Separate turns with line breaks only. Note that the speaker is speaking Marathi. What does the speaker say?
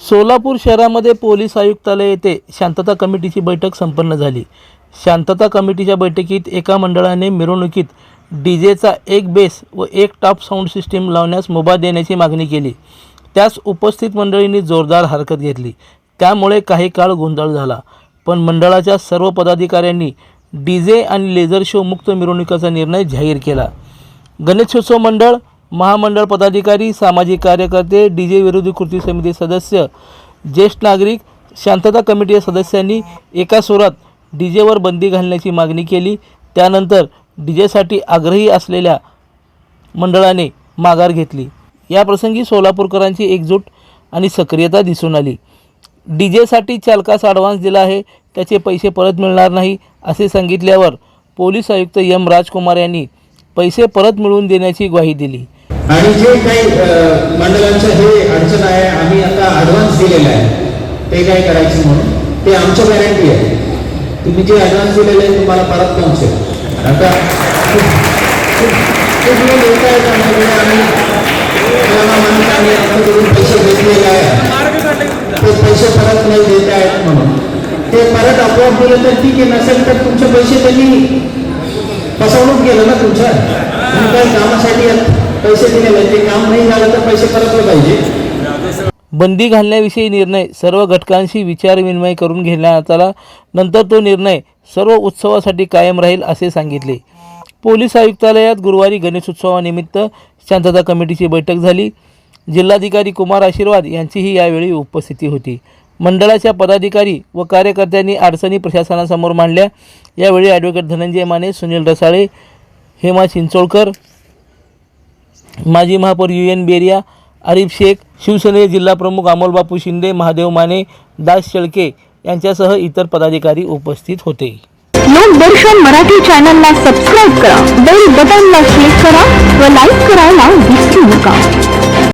सोलापूर शहरामध्ये पोलीस आयुक्तालय येथे शांतता कमिटीची बैठक संपन्न झाली. शांतता कमिटीच्या बैठकीत एका मंडळाने मिरवणुकीत डी जेचा एक बेस व एक टॉप साऊंड सिस्टीम लावण्यास मुभा देण्याची मागणी केली. त्यास उपस्थित मंडळींनी जोरदार हरकत घेतली. त्यामुळे काही काळ गोंधळ झाला. पण मंडळाच्या सर्व पदाधिकाऱ्यांनी डी जे आणि लेझर शो मुक्त मिरवणुकीचा निर्णय जाहीर केला. गणेशोत्सव मंडळ महामंडळ पदाधिकारी सामाजिक कार्यकर्ते डी जे विरोधी कृती समिती सदस्य ज्येष्ठ नागरिक शांतता कमिटी सदस्यांनी एका सुरात डी जेवर बंदी घालण्याची मागणी केली. त्यानंतर डी जेसाठी आग्रही असलेल्या मंडळाने माघार घेतली. याप्रसंगी सोलापूरकरांची एकजूट आणि सक्रियता दिसून आली. डी जेसाठी चालकास ॲडव्हान्स दिला आहे. त्याचे पैसे परत मिळणार नाही असे सांगितल्यावर पोलीस आयुक्त एम राजकुमार यांनी पैसे परत मिळवून देण्याची ग्वाही दिली.
आणि जे काही मंडळांचं हे अडचण आहे आम्ही आता ॲडव्हान्स दिलेला आहे. ते काय करायचं म्हणून? ते आमचं गॅरंटी आहे. तुम्ही जे ॲडव्हान्स दिलेलं आहे तुम्हाला परत पोहोचेल. आता तुम्ही लोक आहेत आमच्याकडे आम्ही ते परत आपोआप दिलं तर ठीक आहे नसेल तर तुमचे पैसे त्यांनी फसवणूक केलं ना तुमच्या? तुम्ही काही कामासाठी पैसे दिले आहेत, काम नाही झालं तर पैसे परतले पाहिजे.
बंदी घालण्याविषयी निर्णय सर्व घटकांशी विचारविनिमय करून घेण्यात आला नंतर तो निर्णय सर्व उत्सवासाठी कायम राहील असे सांगितले. पोलीस आयुक्तालयात गुरुवारी गणेशोत्सवानिमित्त शांतता कमिटीची बैठक झाली. जिल्हाधिकारी कुमार आशीर्वाद यांचीही यावेळी उपस्थिती होती. मंडळाच्या पदाधिकारी व कार्यकर्त्यांनी अडचणी प्रशासनासमोर मांडल्या. यावेळी ॲडव्होकेट धनंजय माने सुनील रसाळे हेमा चिंचोळकर माजी महापौर यू एन बेरिया आरिफ शेख शिवसेने जिल्हाप्रमुख अमोलबापू शिंदे महादेव माने दास शेळके यांच्यासह इतर पदाधिकारी उपस्थित होते.
लोकदर्शन मराठी चॅनलला सबस्क्राईब करा. बेल बटनला क्लिक करा व लाईक करायला विसरू नका.